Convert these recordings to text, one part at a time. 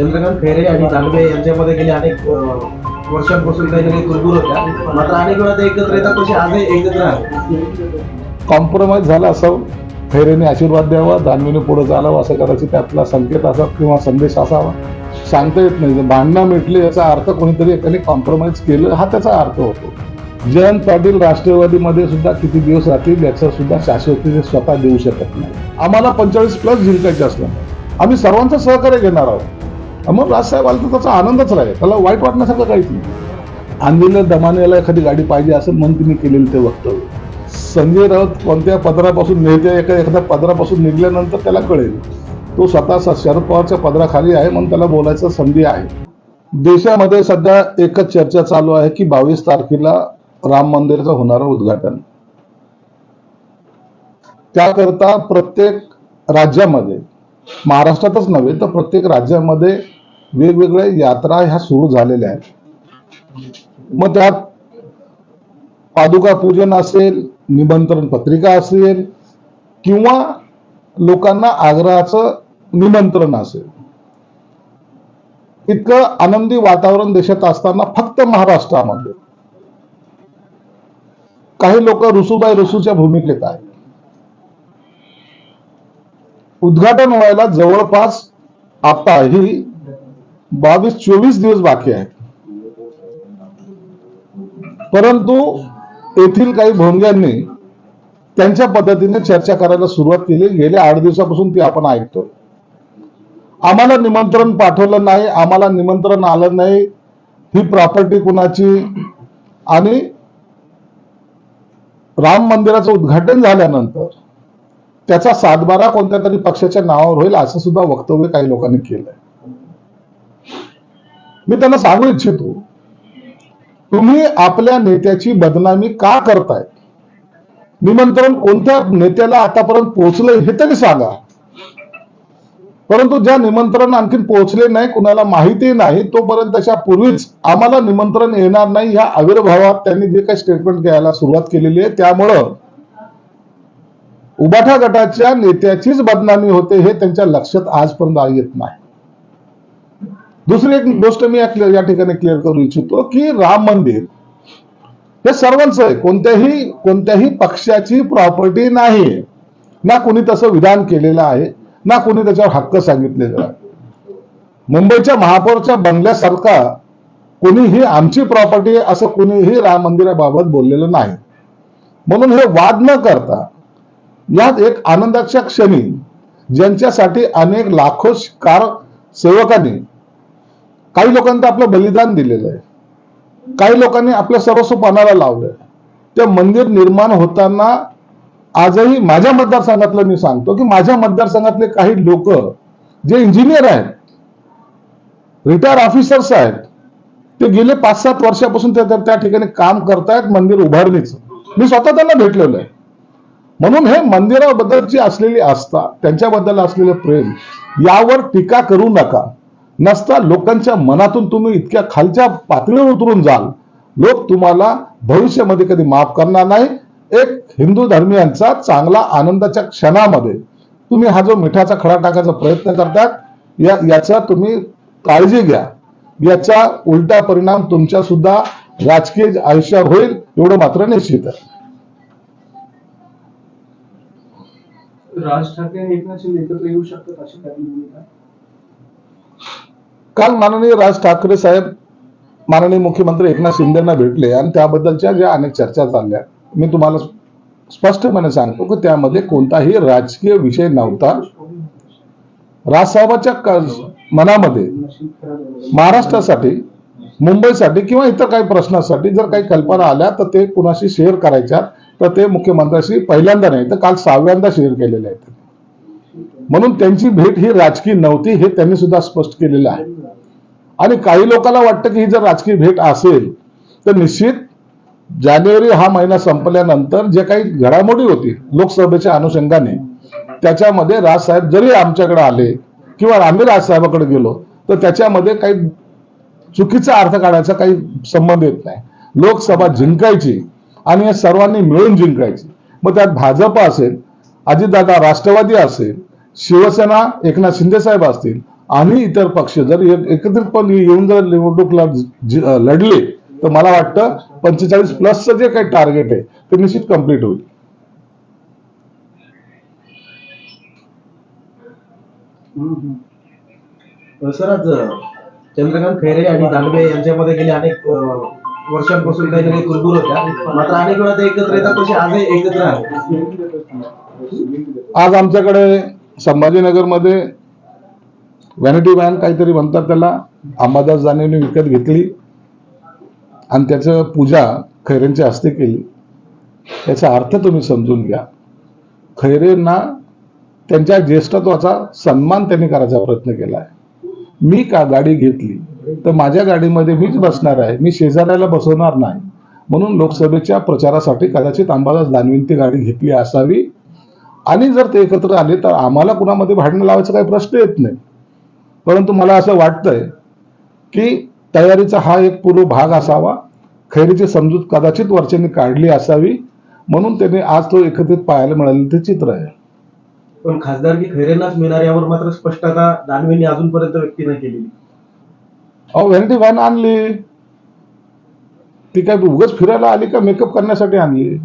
चंद्रकांत खैरे आणि दानवे यांच्यामध्ये गेले अनेक वर्षांपासून काहीतरी कुरबुर होत्या. मात्र अनेक वेळा ते एकत्र येतात तसे आजही एकत्र आहेत. कॉम्प्रोमाइज झाला असं खैरेने आशीर्वाद द्यावा दानवीने पुढे चालावं असं कदाचित त्यातला संकेत असा किंवा संदेश असावा सांगता येत नाही. भांडणं मिटली याचा अर्थ कोणीतरी एकाने कॉम्प्रोमाइज केलं हा त्याचा अर्थ होतो. जयंत पाटील राष्ट्रवादीमध्ये सुद्धा किती दिवस राहतील याचं सुद्धा शाश्वतीने स्वतः देऊ शकत नाही. आम्हाला पंचेचाळीस प्लस जिंकायचे असल्यामुळे. आम्ही सर्वांचं सहकार्य घेणार आहोत. मग राजसाहेब आला तर त्याचा आनंदच राहील. त्याला वाईट वाटण्यासारखं काहीच नाही. आणलेल्या दमानेला एखादी गाडी पाहिजे असं म्हणून तिने केलेलं ते वक्तव्य. संजय राऊत कोणत्या पदरापासून नेते एका एखाद्या पदरापासून निघल्यानंतर त्याला कळेल. तो स्वतः शरद पवारच्या पदराखाली आहे म्हणून त्याला बोलायचं संधी आहे. देशामध्ये सध्या एकच चर्चा चालू आहे की बावीस तारखेला राम मंदिराचं होणारं उद्घाटन. त्याकरता प्रत्येक राज्यामध्ये महाराष्ट्रातच नव्हे तर प्रत्येक राज्यामध्ये वेगवेगळ्या यात्रा ह्या सुरू झालेल्या आहेत. मग त्यात पादुका पूजन असेल निमंत्रण पत्रिका असेल किंवा लोकांना आग्रहाचं निमंत्रण असेल. इतकं आनंदी वातावरण देशात असताना फक्त महाराष्ट्रामध्ये. काही लोक रुसूबाई रुसूच्या भूमिकेत आहेत. उद्घाटन व्हायला जवळपास आता ही बावीस चोवीस दिवस बाकी आहेत परंतु येथील काही भोंग्यांनी त्यांच्या पद्धतीने चर्चा करायला सुरुवात केली. गेल्या आठ दिवसापासून ती आपण ऐकतो आम्हाला निमंत्रण पाठवलं नाही आम्हाला निमंत्रण आलं नाही. ही प्रॉपर्टी कुणाची? आणि राम मंदिराचं उद्घाटन झाल्यानंतर त्याचा सातबारा कोणत्या तरी पक्षाच्या नावावर होईल असं सुद्धा वक्तव्य काही लोकांनी केलंय. मी त्यांना सांगू इच्छितो तुम्ही आपल्या नेत्याची बदनामी का करताय? निमंत्रण कोणत्या नेत्याला आतापर्यंत पोहोचलंय हे तरी सांगा. परंतु ज्या निमंत्रण आणखी पोहोचले नाही कुणाला माहिती नाही तोपर्यंत त्याच्या पूर्वीच आम्हाला निमंत्रण येणार नाही या आविर्भावात त्यांनी जे काही स्टेटमेंट द्यायला सुरुवात केलेली आहे त्यामुळं उबाठा गटाच्या नेत्याचीच बदनामी होते हे त्यांच्या लक्षात आजपर्यंत येत नाही. दुसरी एक गोष्ट मी या ठिकाणी क्लिअर करू इच्छितो की राम मंदिर हे सर्वांचं आहे. कोणत्याही कोणत्याही पक्षाची प्रॉपर्टी नाही ना कोणी तसं विधान केलेलं आहे ना कोणी त्याच्यावर हक्क सांगितलेला आहे. मुंबईच्या महापौरच्या बंगल्यासारखा कोणीही आमची प्रॉपर्टी आहे असं कोणीही राम मंदिराबाबत बोललेलं नाही. म्हणून हे वाद न करता यात एक आनंदाच्या क्षणी ज्यांच्यासाठी अनेक लाखो कार सेवकांनी काही लोकांनी तर आपलं बलिदान दिलेलं आहे. काही लोकांनी आपल्या सर्वस्व पानाला लावलंय ते मंदिर निर्माण होताना आजही माझ्या मतदारसंघातलं मी सांगतो की माझ्या मतदारसंघातले काही लोक जे इंजिनियर आहेत रिटायर ऑफिसर्स आहेत ते गेले पाच सात वर्षापासून ते त्या- त्या ठिकाणी काम करतायत मंदिर उभारणीचं. मी स्वतः त्यांना भेटलेलो आहे. म्हणून हे मंदिराबद्दलची असलेली आस्था त्यांच्याबद्दल असलेलं प्रेम यावर टीका करू नका. नसता लोकांच्या मनातून तुम्ही इतक्या खालच्या पातळीवर उतरून जाल. लोक तुम्हाला भविष्यामध्ये कधी माफ करणार नाही. एक हिंदू धर्मियांचा चांगला आनंदाच्या क्षणामध्ये तुम्ही हा जो मिठाचा खडा टाकायचा प्रयत्न करतात या याचा तुम्ही काळजी घ्या. याचा उलटा परिणाम तुमच्या सुद्धा राजकीय आयुष्यावर होईल एवढं मात्र निश्चित आहे. राज ठाकरे एकनाथ शिंदे एकत्र येऊ शकतात अशी काही भूमिका? काल माननीय राज ठाकरे साहेब माननीय मुख्यमंत्री एकनाथ शिंदेना भेटले आणि त्याबद्दलच्या ज्या अनेक चर्चा चालल्या मी तुम्हाला स्पष्टपणे सांगतो की त्यामध्ये कोणताही राजकीय विषय नव्हता. राजसाहेबाच्या मनामध्ये महाराष्ट्रासाठी मुंबईसाठी किंवा इतर काही प्रश्नासाठी जर काही कल्पना आल्या तर ते कुणाशी शेअर करायच्या तर ते मुख्यमंत्र्यांशी पहिल्यांदा नाही तर काल सहाव्यांदा शेअर केलेले आहेत. म्हणून त्यांची भेट ही राजकीय नव्हती हे त्यांनी सुद्धा स्पष्ट केलेलं आहे. आणि काही लोकांना वाटतं की ही जर राजकीय भेट असेल तर निश्चित जानेवारी हा महिना संपल्यानंतर जे काही घडामोडी होती लोकसभेच्या अनुषंगाने त्याच्यामध्ये राजसाहेब जरी आमच्याकडे आले किंवा आम्ही राजसाहेबाकडे गेलो तर त्याच्यामध्ये काही चुकीचा अर्थ काढायचा काही संबंध येत नाही. लोकसभा जिंकायची आणि या सर्वांनी मिळून जिंकायची. मग त्यात भाजप असेल अजितदादा राष्ट्रवादी असेल शिवसेना एकनाथ शिंदे साहेब असतील आणि इतर पक्ष जर एकत्रितपणे येऊन जर निवडणूक लढले तर मला वाटतं पंचेचाळीस प्लसचं जे काही टार्गेट आहे ते निश्चित कंप्लीट होईल. सर आज चंद्रकांत खैरे आणि दानवे यांच्यामध्ये गेले अनेक वर्षांपासून काहीतरी कुरबुर होत्या. मात्र अनेक वेळा ते एकत्र येतात तसे आजही एकत्र आहेत. आज आमच्याकडे संभाजीनगरमध्ये व्हॅनिटी व्हॅन काहीतरी म्हणतात त्याला. अंबादास जानेने विकत घेतली आणि त्याचं पूजा खैरेंच्या हस्ते केली. याचा अर्थ तुम्ही समजून घ्या. खैरेंना त्यांच्या ज्येष्ठत्वाचा सन्मान त्यांनी करायचा प्रयत्न केला आहे मी का गाडी घेतली? तर माझ्या गाडीमध्ये मीच बसणार आहे. मी शेजाऱ्याला बसवणार नाही. म्हणून लोकसभेच्या प्रचारासाठी कदाचित अंबादास दानवेंनी ती गाडी घेतली असावी. आणि जर ते एकत्र आले तर आम्हाला कुणामध्ये भांडणं लावायचा काही प्रश्न येत नाही. परंतु मला असं वाटतंय की तयारीचा हा एक पूर्व भाग असावा. खैरीची समजूत कदाचित वरच्यांनी काढली असावी. म्हणून त्यांनी आज तो एकत्रित पाहायला मिळालेलं ते चित्र आहे. पण खासदारकी खैरेंनाच मिळणार यावर मात्र स्पष्टता दानवेंनी अजूनपर्यंत व्यक्ती नाही केलेली. अहो व्हॅनिटी व्हॅन आणली. ती काय उगाच फिरायला आली का? मेकअप करण्यासाठी आणली.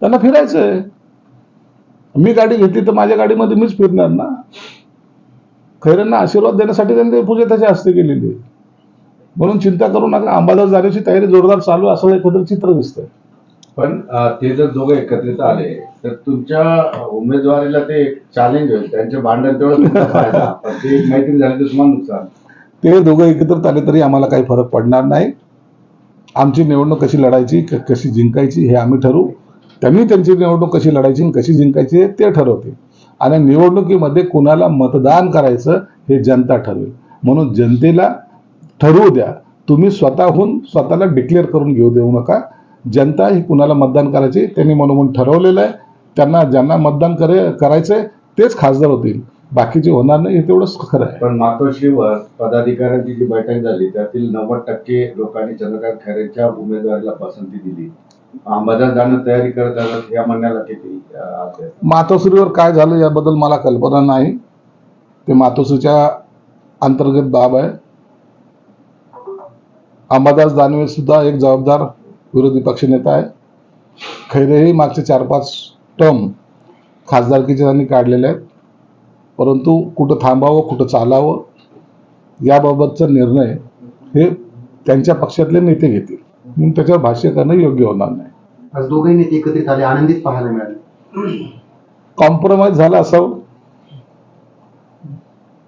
त्यांना फिरायचंय. मी गाडी घेतली तर माझ्या गाडीमध्ये मीच फिरणार ना? खैरांना आशीर्वाद देण्यासाठी त्यांनी ते पूजा त्याच्या हस्ते केलेली आहे. म्हणून चिंता करू नका अंबादास जाण्याची तयारी जोरदार चालू आहे, असं एकत्र चित्र दिसतंय. पण ते जर दोघं एकत्रित आले तर तुमच्या उमेदवारीला ते एक चॅलेंज होईल. त्यांचे भांडण तेवढं ते मैत्री झाली तर तुम्हाला नुकसान. ते दोघं एकत्रित आले तरी आम्हाला काही फरक पडणार नाही. आमची निवडणूक कशी लढायची कशी जिंकायची हे आम्ही ठरवू. त्यांनी त्यांची निवडणूक कशी लढायची आणि कशी जिंकायची ते ठरवते आणि निवडणुकीमध्ये कुणाला मतदान करायचं हे जनता ठरवेल. म्हणून जनतेला ठरवू द्या. तुम्ही स्वतःहून स्वतःला डिक्लेअर करून घेऊ देऊ नका. जनता ही कुणाला मतदान करायची त्यांनी मनोमन ठरवलेलं आहे. त्यांना ज्यांना मतदान करे करायचंय तेच खासदार होतील. बाकीचे होणार नाही हे तेवढंच खरं आहे. पण मातोश्रीवर पदाधिकाऱ्यांची जी बैठक झाली त्यातील नव्वद टक्के लोकांनी चंद्रकांत खैरेच्या उमेदवारीला पसंती दिली. अंबादास जाणं तयारी करत आहेत या म्हणण्याला किती अर्थ आहे? मातोश्रीवर काय झालं याबद्दल मला कल्पना नाही. ते मातोश्रीच्या अंतर्गत बाब आहे. अंबादास दानवे सुद्धा एक जबाबदार विरोधी पक्षनेता आहे. खैरेही मागचे चार पाच टर्म खासदारकीचे त्यांनी काढलेले आहेत. परंतु कुठं थांबावं कुठं चालावं याबाबतचा निर्णय हे त्यांच्या पक्षातले नेते घेतील. म्हणून त्याच्यावर भाष्य करणं योग्य होणार नाही. आज दोघेही नेते एकत्रित आले आनंदीत पाहायला मिळाले. कॉम्प्रोमाइज झाला असावं.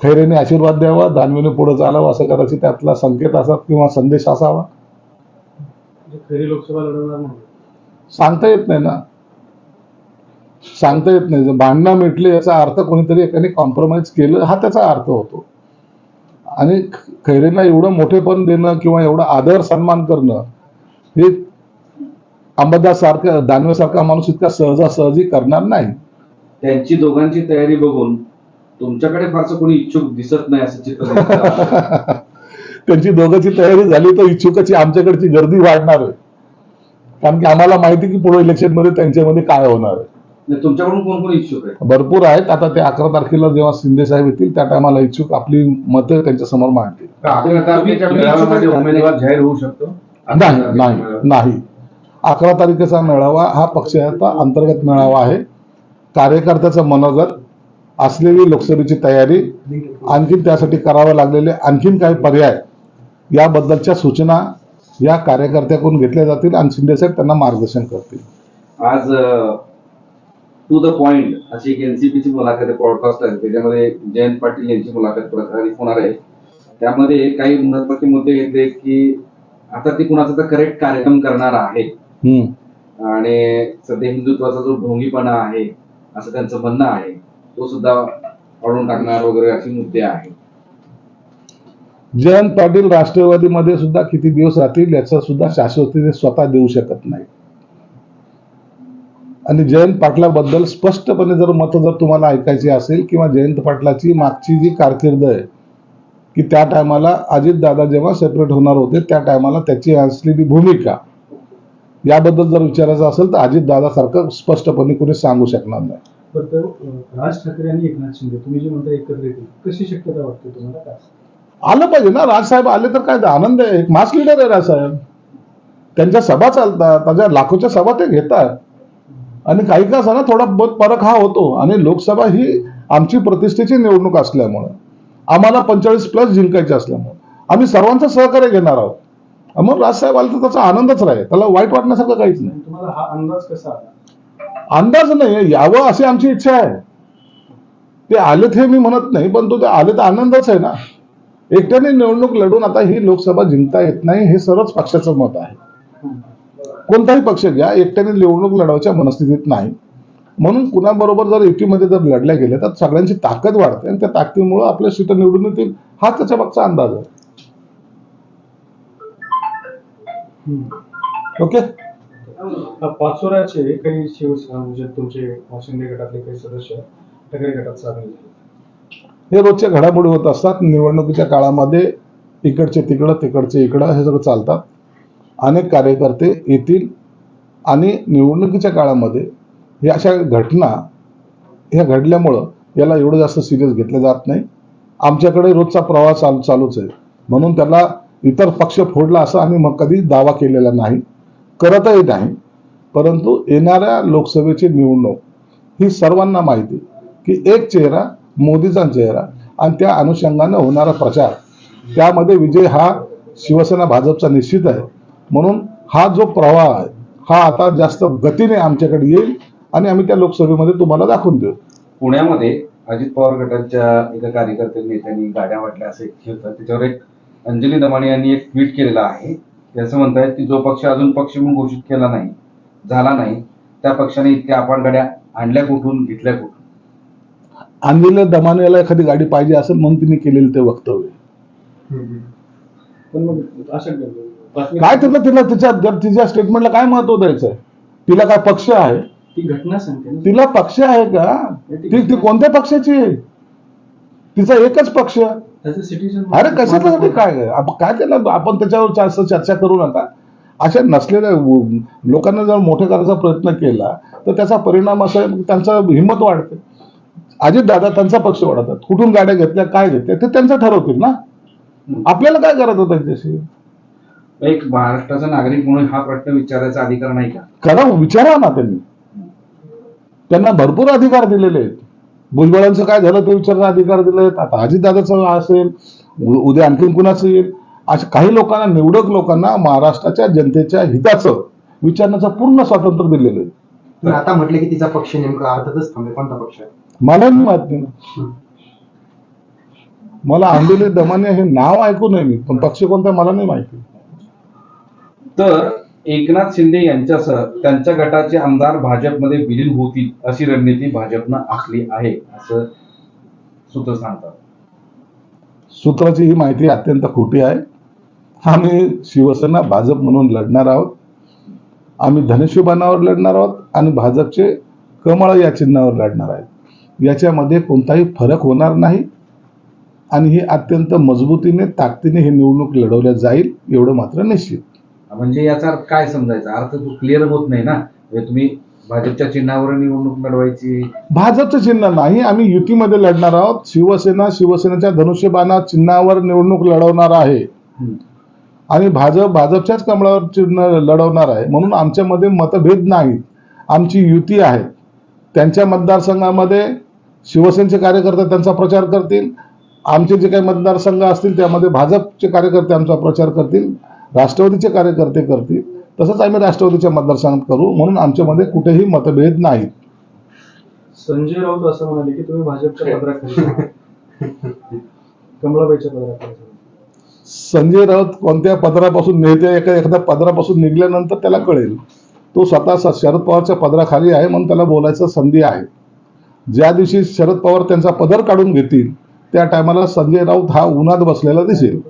खैरेने आशीर्वाद द्यावा दानवेने पुढे चालावं असं कदाचित त्यातला संकेत असा किंवा संदेश असावा. खरी लोकसभा लढवणार नाही. सांगता येत नाही ना. सांगता येत नाही. भांडणं मिटले याचा अर्थ कोणीतरी एकाने कॉम्प्रोमाइज केलं हा त्याचा अर्थ होतो. आणि खैरेंना एवढं मोठेपण देणं किंवा एवढा आदर सन्मान करणं हे अंबादास सारखा दानवे सारखा माणूस इतका सहजासहजी करणार नाही. त्यांची दोघांची तयारी बघून तुमच्याकडे फारसं कोणी इच्छुक दिसत नाही असं चित्र. त्यांची दोघांची तयारी झाली तर इच्छुकाची आमच्याकडची गर्दी वाढणार आहे. कारण की आम्हाला माहिती की पुढे इलेक्शनमध्ये त्यांच्यामध्ये काय होणार आहे. म्हणजे तुमच्याकडून कोण कोण इच्छुक आहे? भरपूर आहेत. आता ते अकरा तारखेला जेव्हा शिंदे साहेब येतील त्या टायमाला इच्छुक आपली मतं त्यांच्यासमोर मांडतील उमेदवार जाहीर होऊ शकतो? नाही नाही नाही. अकरा तारखेचा मेळावा हा पक्षाचा अंतर्गत मेळावा आहे. कार्यकर्त्याचं मनोगत असलेली लोकसभेची तयारी आणखीन त्यासाठी करावे लागलेले आणखीन काही पर्याय याबद्दलच्या सूचना या कार्यकर्त्याकडून घेतल्या जातील आणि शिंदेसाहेब त्यांना मार्गदर्शन करतील. आज टू द पॉइंट अशी एक एनसीपीची मुलाखत पॉडकास्ट आहे. त्याच्यामध्ये जयंत पाटील यांची मुलाखत प्रसारित होणार आहे. त्यामध्ये काही महत्त्वाचे मुद्दे घेतले की आता ती कुणाचा तर करेक्ट कार्यक्रम करणार आहे. आणि सध्या हिंदुत्वाचा जो ढोंगीपणा आहे असं त्यांचं म्हणणं आहे तो सुद्धा काढून टाकणार वगैरे असे मुद्दे आहेत. जयंत पाटील राष्ट्रवादीमध्ये सुद्धा किती दिवस राहतील याचं सुद्धा शाश्वती स्वतः देऊ शकत नाही आणि जयंत पाटलाबद्दल स्पष्टपणे जर मत जर तुम्हाला ऐकायची असेल किंवा जयंत पाटलाची मागची जी कारकीर्द आहे की त्या टायमाला अजितदादा जेव्हा सेपरेट होणार होते त्या टायमाला त्याची असलेली भूमिका. याबद्दल जर विचारायचं असेल तर अजितदादा सारखं स्पष्टपणे कोणी सांगू शकणार नाही. राज ठाकरे आणि एकनाथ शिंदे तुम्ही जे म्हणता एकत्र येतील कशी शक्यता वाटते तुम्हाला? काय? आलं पाहिजे ना राजसाहेब आले तर काय आनंद आहे एक मास लिडर आहे राजसाहेब त्यांच्या सभा चालतात त्यांच्या लाखोच्या सभा ते घेतात. आणि काही का असं ना थोडा बहुत फरक हा होतो. आणि लोकसभा ही आमची प्रतिष्ठेची निवडणूक असल्यामुळं. आम्हाला पंचेचाळीस प्लस जिंकायचे असल्यामुळं. आम्ही सर्वांचं सहकार्य घेणार आहोत. मग राजसाहेब आले तर त्याचा आनंदच राहील. त्याला वाईट वाटण्यासारखं काहीच नाही. तुम्हाला हा अंदाज कसा अंदाज नाही. यावं अशी आमची इच्छा आहे. ते आलेत हे मी म्हणत नाही पण तो ते आले तर आनंदच आहे ना. एकट्याने निवडणूक लढून आता ही लोकसभा जिंकता येत नाही हे सर्वच पक्षाचं मत आहे. कोणताही पक्ष घ्या एकट्याने निवडणूक लढवायच्या मनस्थितीत नाही. म्हणून कुणाबरोबर जर युतीमध्ये जर लढल्या गेल्या तर सगळ्यांची ताकद वाढते आणि त्या ताकदीमुळे आपल्या सीटं निवडून येतील हा त्याच्या मागचा अंदाज आहे. ओके? पाचोऱ्याचे काही शिवसेना म्हणजे तुमचे शिंदे गटातले काही सदस्य ठाकरे गटात सामील हे रोजच्या घडामोडी होत असतात. निवडणुकीच्या काळामध्ये इकडचे तिकडं तिकडचे इकडं हे सगळं चालतात. अनेक कार्यकर्ते येतील आणि निवडणुकीच्या काळामध्ये या अशा घटना ह्या घडल्यामुळं याला एवढं जास्त सिरियस घेतलं जात नाही. आमच्याकडे रोजचा प्रवास चालू चालूच आहे. म्हणून त्याला इतर पक्ष फोडला असं आम्ही मग कधी दावा केलेला नाही. करतही नाही. परंतु येणाऱ्या लोकसभेची निवडणूक ही सर्वांना माहिती की एक चेहरा मोदीचा चेहरा आणि त्या अनुषंगानं होणारा प्रचार त्यामध्ये विजय हा शिवसेना भाजपचा निश्चित आहे. म्हणून हा जो प्रवाह आहे हा आता जास्त गतीने आमच्याकडे येईल आणि आम्ही त्या लोकसभेमध्ये तुम्हाला दाखवून देऊ. पुण्यामध्ये अजित पवार गटाच्या एका कार्यकर्ते नेत्यांनी गाड्या वाटल्या असं एक हे होतं. त्याच्यावर एक अंजली दमाने यांनी एक ट्विट केलेलं आहे. ते असं म्हणतायत की जो पक्ष अजून पक्ष म्हणून घोषित केला नाही झाला नाही त्या पक्षाने इतक्या आपण गाड्या आणल्या कुठून घेतल्या कुठून? अंजली दमानेला एखादी गाडी पाहिजे असेल म्हणून तिने केलेलं ते वक्तव्य. काय तिला तिला तिच्या तिच्या स्टेटमेंटला काय महत्त्व द्यायचं आहे तिला काय पक्ष आहे? ती घटना सांगते तिला पक्ष आहे का? ती ती कोणत्या पक्षाची? आहे तिचा एकच पक्ष. अरे कशासाठी काय काय त्याला आपण त्याच्यावर जास्त चर्चा करू नका. अशा नसलेल्या लोकांना जर मोठे करायचा प्रयत्न केला तर त्याचा परिणाम असा आहे, त्यांचा हिंमत वाढते. अजित दादा त्यांचा पक्ष वाढतात कुठून गाड्या घेतल्या काय घेतल्या ते त्यांचं ठरवतील ना. आपल्याला काय करायचं त्याच्याशी? एक महाराष्ट्राचा नागरिक म्हणून हा प्रश्न विचारायचा अधिकार नाही का? करा विचारा ना त्यांनी. त्यांना भरपूर अधिकार दिलेले आहेत. भुजबळांचं काय झालं ते विचारण्याचा अधिकार दिले आहेत. आता अजितदादाचं असेल उद्या आणखीन कुणाचं येईल? अशा काही लोकांना निवडक लोकांना महाराष्ट्राच्या जनतेच्या हिताचं विचारण्याचं पूर्ण स्वातंत्र्य दिलेलं आहे. आता म्हटले की तिचा पक्ष नेमका अर्थातच थांबे कोणता पक्ष आहे? मला नाही माहीत. नाही मला आंबेले दमाने हे नाव ऐकू नये मी पण पक्ष कोणता मला नाही माहिती. तर एकनाथ शिंदे यांच्यासह त्यांच्या गटाचे आमदार भाजपमध्ये विलीन होतील अशी रणनीती भाजपनं आखली आहे असं सूत्र सांगतात. सूत्राची ही माहिती अत्यंत खोटी आहे. आम्ही शिवसेना भाजप म्हणून लढणार आहोत. आम्ही धनुष्यबाणावर लढणार आहोत आणि भाजपचे कमळ या चिन्हावर लढणार आहेत. याच्यामध्ये कोणताही फरक होणार नाही आणि ही अत्यंत मजबूतीने ताकदीने ही निवडणूक लढवल्या जाईल एवढं मात्र निश्चित. म्हणजे याचा अर्थ काय समजायचा? अर्थ तो क्लिअर होत नाही ना. म्हणजे तुम्ही भाजपच्या चिन्हावर निवडणूक लढवायची. भाजपचं चिन्ह नाही. आम्ही युतीमध्ये लढणार आहोत. शिवसेना शिवसेनेच्या धनुष्यबाणा चिन्हावर निवडणूक लढवणार आहे. आणि भाजप भाजपच्याच कमळावर चिन्ह लढवणार आहे. म्हणून आमच्यामध्ये मतभेद नाहीत. आमची युती आहे. त्यांच्या मतदारसंघामध्ये शिवसेनेचे कार्यकर्ते त्यांचा प्रचार करतील. आमचे जे काही मतदारसंघ असतील त्यामध्ये भाजपचे कार्यकर्ते आमचा प्रचार करतील. राष्ट्रवादीचे कार्यकर्ते करतील तसंच आम्ही राष्ट्रवादीच्या मतदारसंघात करू म्हणून आमच्यामध्ये कुठेही मतभेद नाहीत संजय राऊत असं म्हणाले की तुम्ही भाजपच्या पदराखाली. कमळाबाईच्या पदराखाली जा. संजय राऊत कोणत्या पदरापासून नेते एका एखाद्या पदरापासून निघल्यानंतर त्याला कळेल तो स्वतः शरद पवारच्या पदराखाली आहे म्हणून त्याला बोलायचं संधी आहे ज्या दिवशी शरद पवार त्यांचा पदर काढून घेतील त्या टायमाला संजय राऊत हा उन्हात बसलेला दिसेल